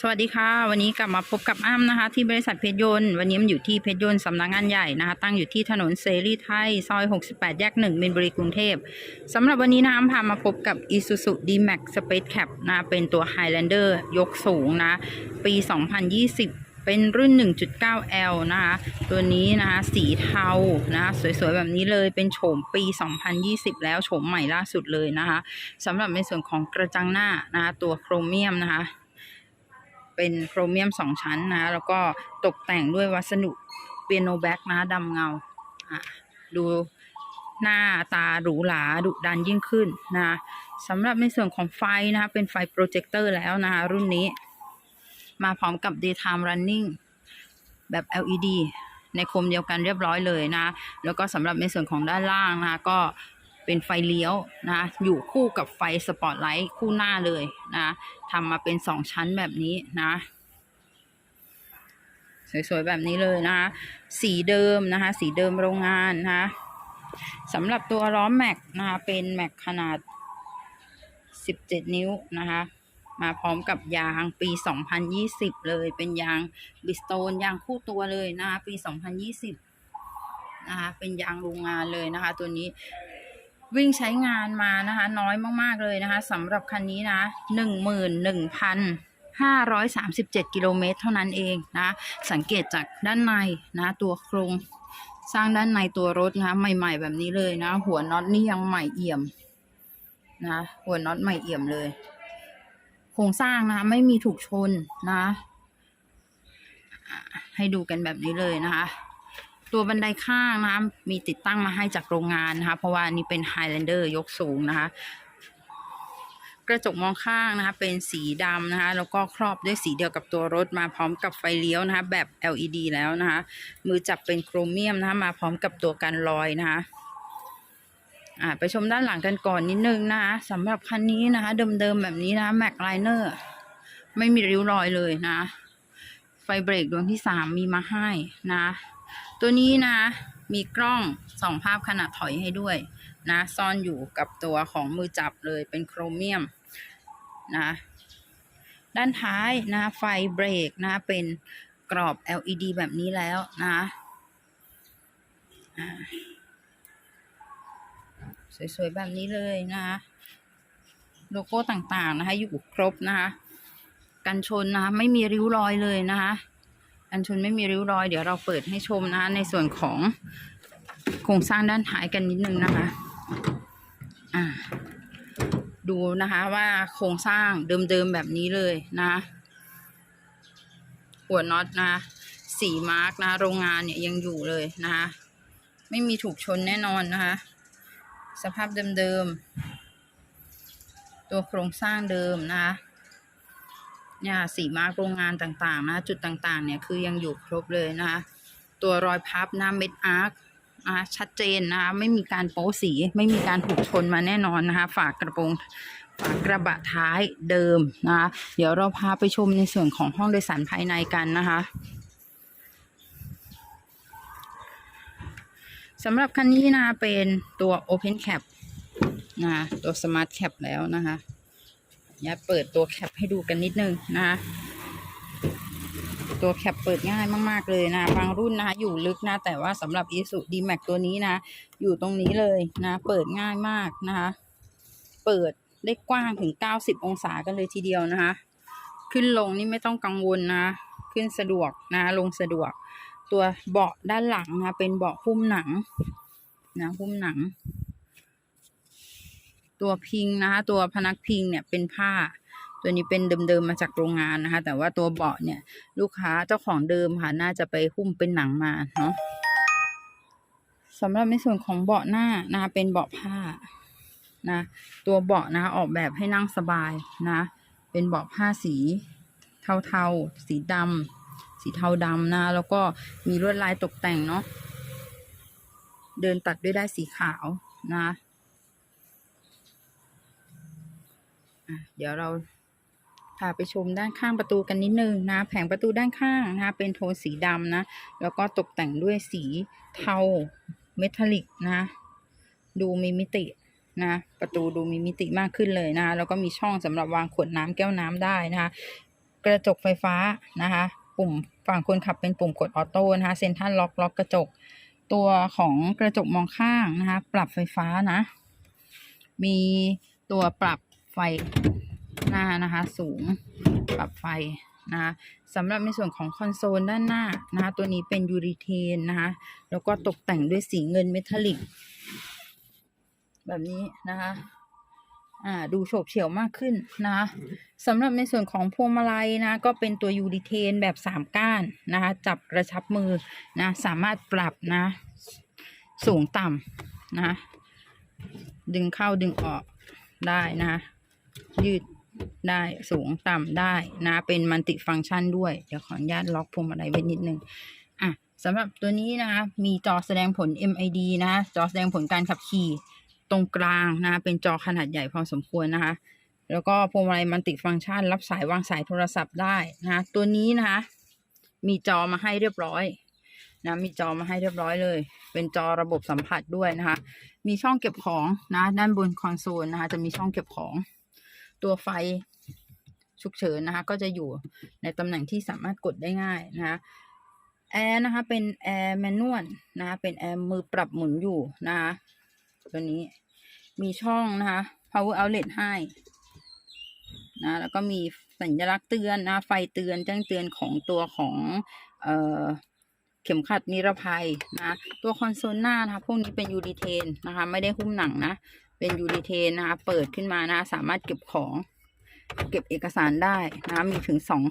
สวัสดีค่ะ วันนี้กลับมาพบกับอ้ำนะคะ ที่บริษัทเพชรยนต์วันนี้มันอยู่ที่เพชรยนต์สำนักงานใหญ่นะคะ ตั้งอยู่ที่ถนนเสรีไทย ซอย 68 แยก1มินบุรีกรุงเทพสำหรับวันนี้นะอ้ำพามาพบกับ Isuzu D-Max Space Cap นะเป็นตัว Highlander ยกสูงนะ ปี 2020เป็นรุ่น 1.9L นะคะ ตัวนี้นะคะ สีเทานะคะสวยๆ แบบนี้เลย เป็นโฉมปี 2020 แล้ว โฉมใหม่ล่าสุดเลยนะคะสำหรับในส่วนของกระจังหน้านะคะ ตัวโครเมียมนะคะ เป็นโครเมียมสองชั้นนะ แล้วก็ตกแต่งด้วยวัสดุเปียโนแบ็กนะดำเงาดูหน้าตาหรูหราดุดันยิ่งขึ้นนะสำหรับในส่วนของไฟนะคะเป็นไฟโปรเจคเตอร์แล้วนะคะรุ่นนี้ มาพร้อมกับ daytime running แบบ LED ในคมเดียวกันเรียบร้อยเลยนะ แล้วก็สำหรับในส่วนของด้านล่างนะก็ เป็นไฟเลี้ยวนะอยู่คู่กับไฟสปอตไลท์คู่หน้าเลยนะทำมาเป็นสองชั้นแบบนี้นะสวยๆแบบนี้เลยนะคะสีเดิมนะคะ สีเดิมโรงงานนะคะสำหรับตัวล้อแม็กนะคะเป็นแม็กขนาด 17 นิ้วนะคะ มาพร้อมกับยางปี 2020 เลยเป็นยางบิสโตนยางคู่ตัวเลยนะคะปี 2020นะคะเป็นยางโรงงานเลยนะคะ ตัวนี้ วิ่งใช้งานมานะคะ น้อยมาก ๆ เลยนะคะสำหรับคันนี้นะ11,537 กิโลเมตรเท่านั้นเองนะ สังเกตจากด้านในนะตัวโครงสร้างด้านในตัวรถนะใหม่ ๆ แบบนี้เลยนะ หัวน็อตนี่ยังใหม่เอี่ยมนะหัวน็อตใหม่เอี่ยมเลย โครงสร้างนะไม่มีถูกชนนะ ให้ดูกันแบบนี้เลยนะคะ ตัวบันไดข้างนะคะ มีติดตั้งมาให้จากโรงงานนะคะ เพราะว่านี่เป็น Highlander ยกสูงนะคะ กระจกมองข้างนะคะ เป็นสีดำนะคะ แล้วก็ครอบด้วยสีเดียวกับตัวรถมาพร้อมกับไฟเลี้ยวนะคะ แบบ LED แล้วนะคะ มือจับเป็นโครเมียมนะคะ มาพร้อมกับตัวกันรอยนะคะอ่าไปชมด้านหลังกันก่อนนิดนึงนะคะสำหรับคันนี้นะคะ เดิมๆแบบนี้นะแม็กไลเนอร์ไม่มีริ้วรอยเลยนะ ไฟเบรกดวงที่สามมีมาให้นะ ตัวนี้นะมีกล้องส่องภาพขณะถอยให้ด้วยนะซ่อนอยู่กับตัวของมือจับเลยเป็นโครเมียมนะด้านท้ายนะไฟเบรกนะเป็นกรอบ LED แบบนี้แล้วนะสวยๆ แบบนี้เลยนะคะโลโก้ต่างๆนะคะ อยู่ครบนะคะ กันชนนะคะ ไม่มีริ้วรอยเลยนะคะ กันชนไม่มีริ้วรอย เดี๋ยวเราเปิดให้ชมนะคะในส่วนของโครงสร้างด้านท้ายกันนิดนึงนะคะ อ่า ดูนะคะว่าโครงสร้างเดิมๆแบบนี้เลยนะ หัวน็อตนะสีมาร์กนะ โรงงานเนี่ยยังอยู่เลยนะคะ ไม่มีถูกชนแน่นอนนะคะ สภาพเดิมๆ ตัวโครงสร้างเดิมนะคะ เนี่ยสีมาร์กโรงงานต่างๆ นะ จุดต่างๆ เนี่ยคือยังอยู่ครบเลยนะคะ ตัวรอยพับนะเม็ดอาร์คนะชัดเจนนะคะไม่มีการโป๊สีไม่มีการถูกชนมาแน่นอนนะคะ ฝากกระโปรงฝากกระบะท้ายเดิมนะคะเดี๋ยวเราพาไปชมในส่วนของห้องโดยสารภายในกันนะคะสำหรับคันนี้นะเป็นตัว Open Cap นะคะตัว Smart Cap แล้วนะคะ เนี่ยเปิดตัวแคปให้ดูกันนิดนึงนะคะตัวแคปเปิดง่ายมาก ๆ เลยนะ บางรุ่นนะคะอยู่ลึกนะ แต่ว่าสำหรับ i s u d m a x ตัวนี้นะ อยู่ตรงนี้เลยนะ เปิดง่ายมากนะคะ เปิดได้กว้างถึง 90 องศากันเลยทีเดียวนะคะ ขึ้นลงนี่ไม่ต้องกังวลนะ ขึ้นสะดวกนะ ลงสะดวก ตัวเบาะด้านหลังนะ เป็นเบาะหุ้มหนังนะหุ้มหนัง ตัวพิงนะคะ ตัวพนักพิงเนี่ยเป็นผ้า ตัวนี้เป็นเดิมๆมาจากโรงงานนะคะ แต่ว่าตัวเบาะเนี่ย ลูกค้าเจ้าของเดิมค่ะน่าจะไปหุ้มเป็นหนังมาเนาะสำหรับในส่วนของเบาะหน้านะคะเป็นเบาะผ้านะตัวเบาะนะคะออกแบบให้นั่งสบายนะเป็นเบาะผ้าสีเทาๆ สีดำสีเทาดำนะ แล้วก็มีลวดลายตกแต่งเนาะเดินตัดด้วยได้สีขาวนะ เดี๋ยวเราพาไปชมด้านข้างประตูกันนิดนึงนะ แผงประตูด้านข้างนะเป็นโทนสีดำนะ แล้วก็ตกแต่งด้วยสีเทาเมทัลลิกนะ ดูมีมิตินะ ประตูดูมีมิติมากขึ้นเลยนะ แล้วก็มีช่องสำหรับวางขวดน้ำแก้วน้ำได้นะคะ กระจกไฟฟ้านะคะ ปุ่มฝั่งคนขับเป็นปุ่มกดออโต้นะคะ เซ็นทรัลล็อกล็อกกระจก ตัวของกระจกมองข้างนะคะ ปรับไฟฟ้านะ มีตัวปรับ ไฟหน้านะคะสูงปรับไฟนะคะสำหรับในส่วนของคอนโซลด้านหน้านะคะตัวนี้เป็นยูริเทนนะคะแล้วก็ตกแต่งด้วยสีเงินเมทัลลิก แบบนี้นะคะอ่าดูโฉบเฉี่ยวมากขึ้นนะคะสำหรับในส่วนของพวงมาลัยนะก็เป็นตัวยูริเทนแบบสามก้านนะคะจับกระชับมือนะสามารถปรับนะสูงต่ำนะดึงเข้าดึงออกได้นะ ยืดได้สูงต่ำได้นะเป็นมัลติฟังก์ชันด้วย เดี๋ยวขออนุญาตล็อกพวงมาลัยไว้นิดนึงอะสำหรับตัวนี้นะคะมีจอแสดงผล MID นะจอแสดงผลการขับขี่ตรงกลางนะเป็นจอขนาดใหญ่พอสมควรนะคะ แล้วก็พวงมาลัยมัลติฟังก์ชัน รับสายวางสายโทรศัพท์ได้นะคะตัวนี้นะคะมีจอมาให้เรียบร้อยนะมีจอมาให้เรียบร้อยเลย เป็นจอระบบสัมผัสด้วยนะคะ มีช่องเก็บของนะด้านบนคอนโซลนะคะจะมีช่องเก็บของ ตัวไฟฉุกเฉินนะคะ ก็จะอยู่ในตำแหน่งที่สามารถกดได้ง่ายนะคะแอร์นะคะ เป็นแอร์แมนนวลนะคะเป็นแอร์มือปรับหมุนอยู่นะคะตัวนี้มีช่องนะคะ power outlet ให้นะแล้วก็มีสัญลักษณ์เตือนนะไฟเตือนแจ้งเตือนของตัวของเอ่อเข็มขัดนิรภัยนะ ตัวคอนโซลหน้านะคะพวกนี้เป็นยูริเทนนะคะ ไม่ได้หุ้มหนังนะ เป็นยูริเทนนะคะ เปิดขึ้นมานะสามารถเก็บของ เก็บเอกสารได้นะมีถึงสอง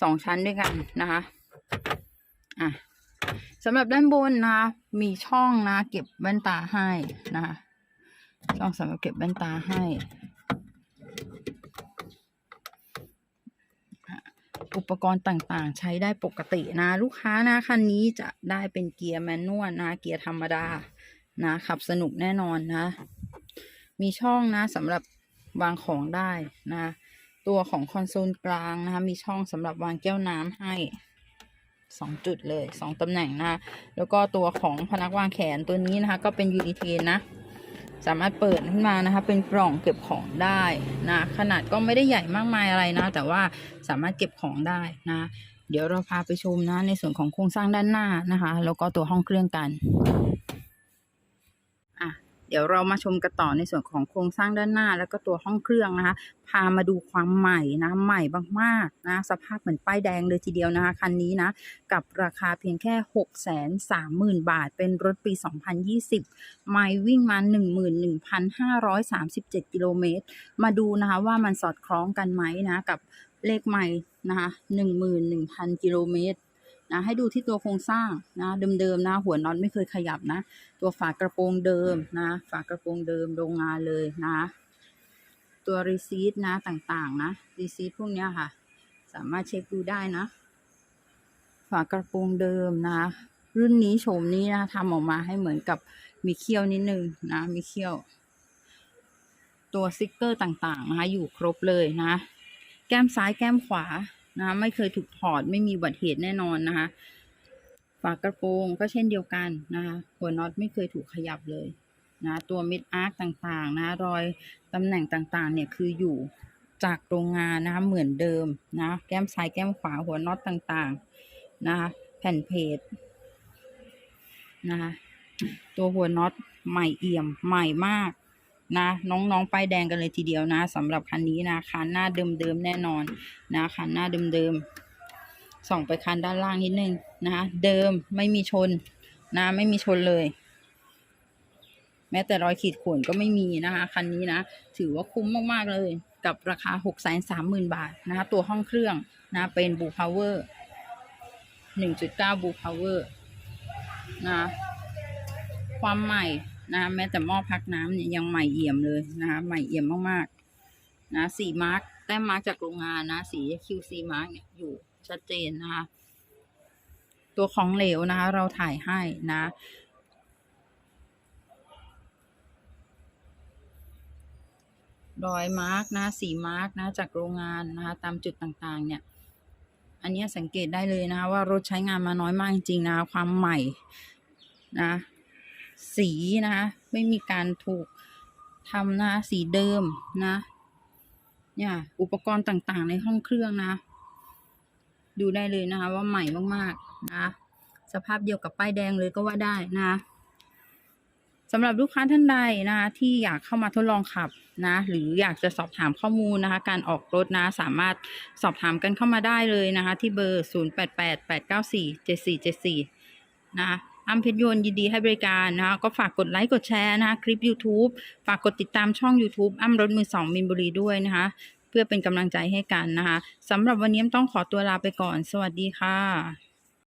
สองชั้นด้วยกันนะคะ อะสำหรับด้านบนนะคะมีช่องนะ เก็บแว่นตาให้นะคะช่องสำหรับเก็บแว่นตาให้ อุปกรณ์ต่างๆ ใช้ได้ปกตินะ ลูกค้านะคันนี้จะได้เป็นเกียร์แมนนวลนะ เกียร์ธรรมดานะขับสนุกแน่นอนนะ มีช่องนะสำหรับวางของได้นะ ตัวของคอนโซลกลางนะคะ มีช่องสำหรับวางแก้วน้ำให้สองจุดเลยสองตำแหน่งนะแล้วก็ตัวของพนักวางแขนตัวนี้นะคะ ก็เป็นยูนิเทนนะ สามารถเปิดขึ้นมานะคะ เป็นกล่องเก็บของได้นะ ขนาดก็ไม่ได้ใหญ่มากมายอะไรนะ แต่ว่าสามารถเก็บของได้นะ เดี๋ยวเราพาไปชมนะ ในส่วนของโครงสร้างด้านหน้านะคะ แล้วก็ตัวห้องเครื่องกัน เดี๋ยวเรามาชมกันต่อในส่วนของโครงสร้างด้านหน้า แล้วก็ตัวห้องเครื่องนะคะ พามาดูความใหม่นะ ใหม่มากๆนะ สภาพเหมือนป้ายแดงเลยทีเดียวนะคะคันนี้นะ กับราคาเพียงแค่ 6 3 0 0 0 0 บาท เป็นรถปี 2020 ไมล์วิ่งมา 11,537 กิโลเมตร มาดูนะคะว่ามันสอดคล้องกันไหมนะ กับเลขไมล์นะคะ11,000 กิโลเมตร นะให้ดูที่ตัวโครงสร้างนะเดิมๆนะหัวน็อตไม่เคยขยับนะ ตัวฝากระโปรงเดิมนะ ฝากระโปรงเดิมโรงงานเลยนะ ตัวรีซีทนะต่างๆนะรีซีทพวกเนี้ยค่ะ สามารถเช็คดูได้นะ ฝากระโปรงเดิมนะ รุ่นนี้โฉมนี้นะทำออกมาให้เหมือนกับมีเขี้ยวนิดนึงนะ มีเขี้ยว ตัวสติกเกอร์ต่างๆนะคะอยู่ครบเลยนะ แก้มซ้ายแก้มขวา นะไม่เคยถูกถอดไม่มีบัติเหตุแน่นอนนะคะฝากระโปรงก็เช่นเดียวกันนะคะหัวน็อตไม่เคยถูกขยับเลยนะตัวมิดอาร์คต่างๆนะรอยตำแหน่งต่างๆเนี่ยคืออยู่จากโรงงานนะคะเหมือนเดิมนะแก้มซ้ายแก้มขวาหัวน็อตต่างๆนะคะแผ่นเพจนะคะตัวหัวน็อตใหม่เอี่ยมใหม่มาก นะน้องๆป้ายแดงกันเลยทีเดียวนะสำหรับคันนี้นะคันหน้าเดิมๆแน่นอนนะคันหน้าเดิมๆส่องไปคันด้านล่างนิดนึงนะคะเดิมไม่มีชนนะไม่มีชนเลย แม้แต่รอยขีดข่วนก็ไม่มีนะคะคันนี้นะ ถือว่าคุ้มมากๆเลยกับราคา 6 3 0 0 0 0 บาทนะคะตัวห้องเครื่องนะเป็นบูพาวเวอร์1.9บูพาวเวอร์นะความใหม่ นะแม้แต่หม้อพักน้ำเนี่ยยังใหม่เอี่ยมเลยนะคะใหม่เอี่ยมมากๆนะสีมาร์กแต้มมาร์กจากโรงงานนะสี QC มาร์กเนี่ยอยู่ชัดเจนนะคะตัวของเหลวนะคะ เราถ่ายให้นะรอยมาร์กนะสีมาร์กนะจากโรงงานนะคะ ตามจุดต่างๆ เนี่ย อันนี้สังเกตได้เลยนะคะ ว่ารถใช้งานมาน้อยมากจริงๆนะความใหม่นะ สีนะคะ ไม่มีการถูกทำนะสีเดิมนะเนี่ยอุปกรณ์ต่างๆ ในห้องเครื่องนะ ดูได้เลยนะคะ ว่าใหม่มากๆนะสภาพเดียวกับป้ายแดงเลยก็ว่าได้นะคะสำหรับลูกค้าท่านใดนะคะที่อยากเข้ามาทดลองขับนะหรืออยากจะสอบถามข้อมูลนะคะ การออกรถนะสามารถสอบถามกันเข้ามาได้เลยนะคะ ที่เบอร์ 0888947474 นะคะ อ้ำเพชรยนยินดีให้บริการนะคะก็ฝากกดไลค์กดแชร์นะคะคลิป YouTube ฝากกดติดตามช่อง YouTube อ้ำรถมือสองมินบุรีด้วยนะคะเพื่อเป็นกำลังใจให้กันนะคะสำหรับวันนี้ต้องขอตัวลาไปก่อน สวัสดีค่ะ